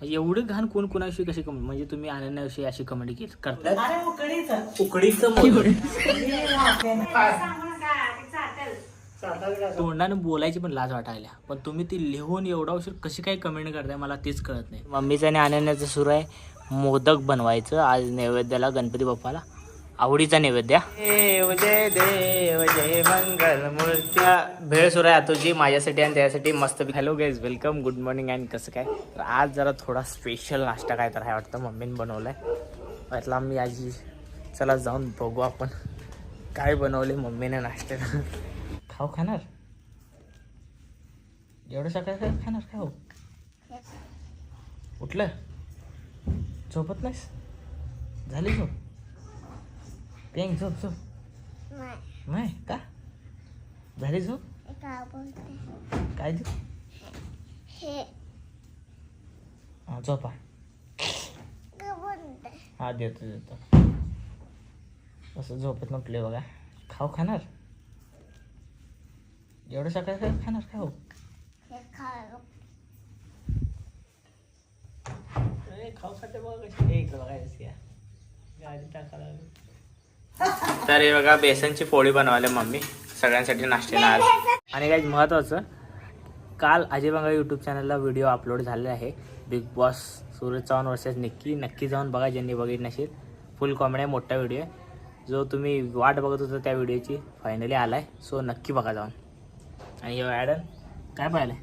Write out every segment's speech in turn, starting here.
म्हणजे एवढं घाण कोण कोणाविषयी कशी कमेंट म्हणजे तुम्ही अनन्याविषयी अशी कमेंट केली करता? अरे उकडीचं. उकडीचं मोदक. वाफेनं. तोंडाने बोलायची पण लाज वाटायला पण तुम्ही ती लिहून एवढा उशीर कशी काय कमेंट करताय मला तेच कळत नाही. मम्मीचं आणि अनन्याचं सुरू आहे. मोदक बनवायचं. आज नैवेद्याला गणपती बाप्पाला. आवडीचा नैवेद्य. देव जय देव जय मंगल मूर्त्या. भेळ सुरू आहे तुझी माझ्यासाठी आणि त्यासाठी मस्त hello guys welcome good morning and कसं काय? तर आज जरा थोडा स्पेशल नाश्ता काय तर आहे वाटतं मम्मीने बनवलाय. म्हटलं मी आजी चला जाऊन बघू आपण काय बनवले मम्मीने नाश्त्याला. खाऊ खाणार? एवढं सकाळ काय खाणार खाऊ उठलं? झोपत नाहीस? झाली झोप? पेंग झोप झोप नाही का झाली झोप काय देऊ हा झोपा हा देतो देतो असं झोपत नटले बघा खाऊ खाणार एवढं सकाळ काय खाणार खाऊ खाऊ खाते बघा कशी ए, इकडं बघा कशी आहे. गाडी टाकायला. तर हे बघा बेसनची पोळी बनवायला मम्मी. सगळ्यांसाठी नाश्त्याला आज आणि काही महत्वाचं काल अजय बंगा यूट्यूब चॅनलला व्हिडिओ अपलोड झालेला आहे. Bigg Boss Suraj Chavan versus Nikki. नक्की जाऊन बघा ज्यांनी बघितलं नसेल. फुल कॉमेडी आहे मोठा व्हिडिओ आहे. जो तुम्ही वाट बघत होता त्या व्हिडिओची फायनली आलाय. सो नक्की बघा जाऊन. आणि हे ॲडन काय पाहिलंय?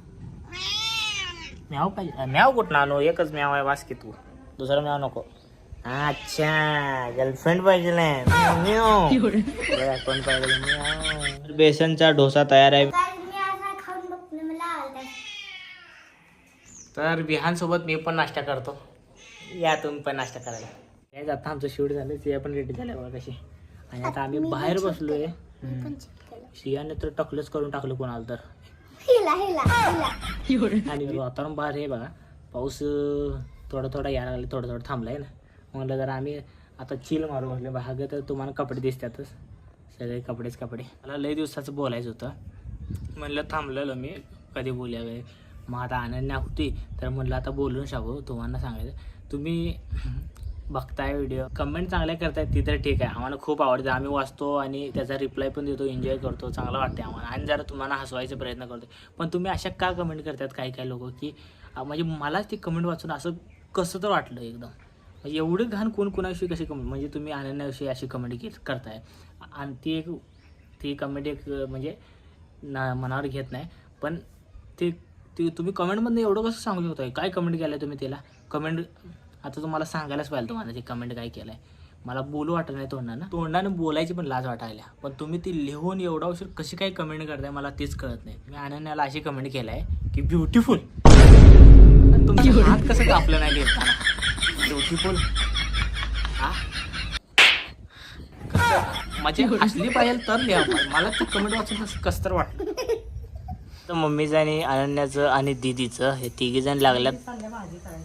म्याव पाहिजे म्याव कुठं आणू? एकच म्याव आहे वास की तू. दुसरा म्याव नको. अच्छा गर्लफ्रेंड पाहिजे कोण. बेसनचा डोसा तयार आहे. तर विहान सोबत मी पण नाश्ता करतो. या तुम्ही पण नाश्ता करायला. काय आता आमचं शूट झालं ते पण रेडी झालं बघा कशी. आणि आता आम्ही बाहेर बसलोय. शियाने तर टकलंच करून टाकलं कोणाला तर. आणि वातावरण बाहेर आहे बघा. पाऊस थोडा थोडा यायला लागला थोडं थोडं थांबलाय ना. म्हणलं जरा आम्ही आता चिल मारू म्हटलं भाग तर तुम्हाला कपडे दिसतातच. सगळे कपडेच कपडे. मला लय दिवसाचं बोलायचं होतं. म्हणलं थांबलेलं मी. कधी बोलूया वगैरे. मग आता आनंद होती. तर म्हणलं आता बोलून शकू तुम्हाला सांगायचं. तुम्ही बघताय व्हिडिओ कमेंट चांगल्या करताय ती तर ठीक आहे. आम्हाला खूप आवडतं. आम्ही वाचतो आणि त्याचा रिप्लाय पण देतो एन्जॉय करतो. चांगलं वाटते आम्हाला. आणि जरा तुम्हाला हसवायचा प्रयत्न करतो पण तुम्ही अशा का कमेंट करतात काही काही लोक की म्हणजे मलाच ती कमेंट वाचून असं कसं तर वाटलं एकदम. एवढं घाण कोण कोणाविषयी कशी कमेंट म्हणजे तुम्ही अनन्याविषयी अशी कमेंट की करताय? आणि ती एक ती कमेंट एक म्हणजे ना मनावर घेत नाही. पण ते ते तुम्ही कमेंटमधनं एवढं कसं सांगू शकताय? काय कमेंट केलं तुम्ही त्याला कमेंट आता तुम्हाला सांगायलाच पाहिजे तुम्हाला ते कमेंट काय केलं आहे मला बोलू वाटत नाही तोंडानं. तोंडानं बोलायची पण लाज वाटायला. पण तुम्ही ती लिहून एवढा उशीर कशी काय कमेंट करताय मला तेच कळत नाही. मी अनन्याला अशी कमेंट केलं आहे की ब्युटिफुल तुमचे हात कसं कापलं नाही लिहिताना? हा कसं? म्हणजे असली पाहिजे तर लिहा. मला ती कमेंट वाचून वाटलं तर मम्मीचं आणि अनन्याचं आणि दीदीचं हे तिघी जण लागल्यात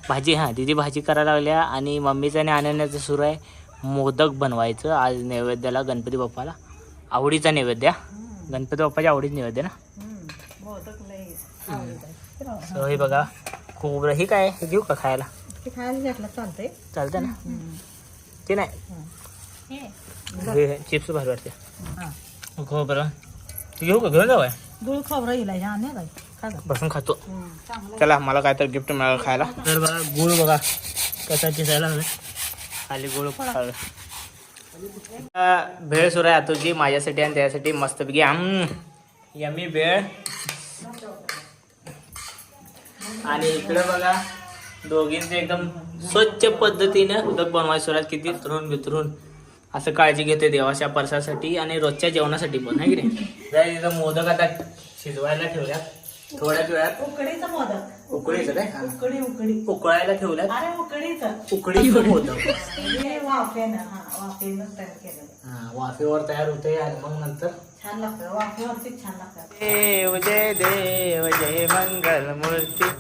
भाजी हां दीदी भाजी करायला लागल्या आणि मम्मीचं आणि अनन्याचं सुरू आहे मोदक बनवायचं आज नैवेद्याला गणपती बाप्पाला आवडीचा नैवेद्य हा. गणपती बाप्पाच्या आवडीचा नैवेद्य ना. सो हे बघा खोबरं हे काय? हे घेऊ का खायला? ते खायला घेतलं चालतंय. चालतं ना? ते नाही? हे. चिप्स भारी वाटते. हा. खोबरं. ते घेऊ का? घेऊन जाऊ गुळ खोबरं येईल ह्या नाही काय खा जा. बसून खातो. चांगलं. चला मला काय तर गिफ्ट मिळालं खायला. तर बघा गुळ बघा कसा चिसायला लागला खाली गुळ पडाला भेळ सुरू आहे तुझी माझ्यासाठी आणि त्यासाठी मस्तपैकी. आम यमी भेळ आणि इकडे बघा दोघींचे एकदम स्वच्छ पद्धतीने उदक बनवायचं. सुरू आहे किती वितरून वितरून असं काळजी घेते देवाच्या परसासाठी आणि रोजच्या जेवणासाठी पण आहे की नाही? इथं मोदक आता शिजवायला ठेवल्यात. थोड्याच वेळात. उकडीचं मोदक. उकडीचं काय? उकडी उकडी उकळायला ठेवल्यात. अरे उकडीचं. उकडीचं मोदक. वाफेनं हा वाफेनं तयार केलेलं. हा, वाफेवर तयार होते आणि मग नंतर? छान लागतं वाफेवरती छान लागतं देव जय देव जय मंगल मूर्ती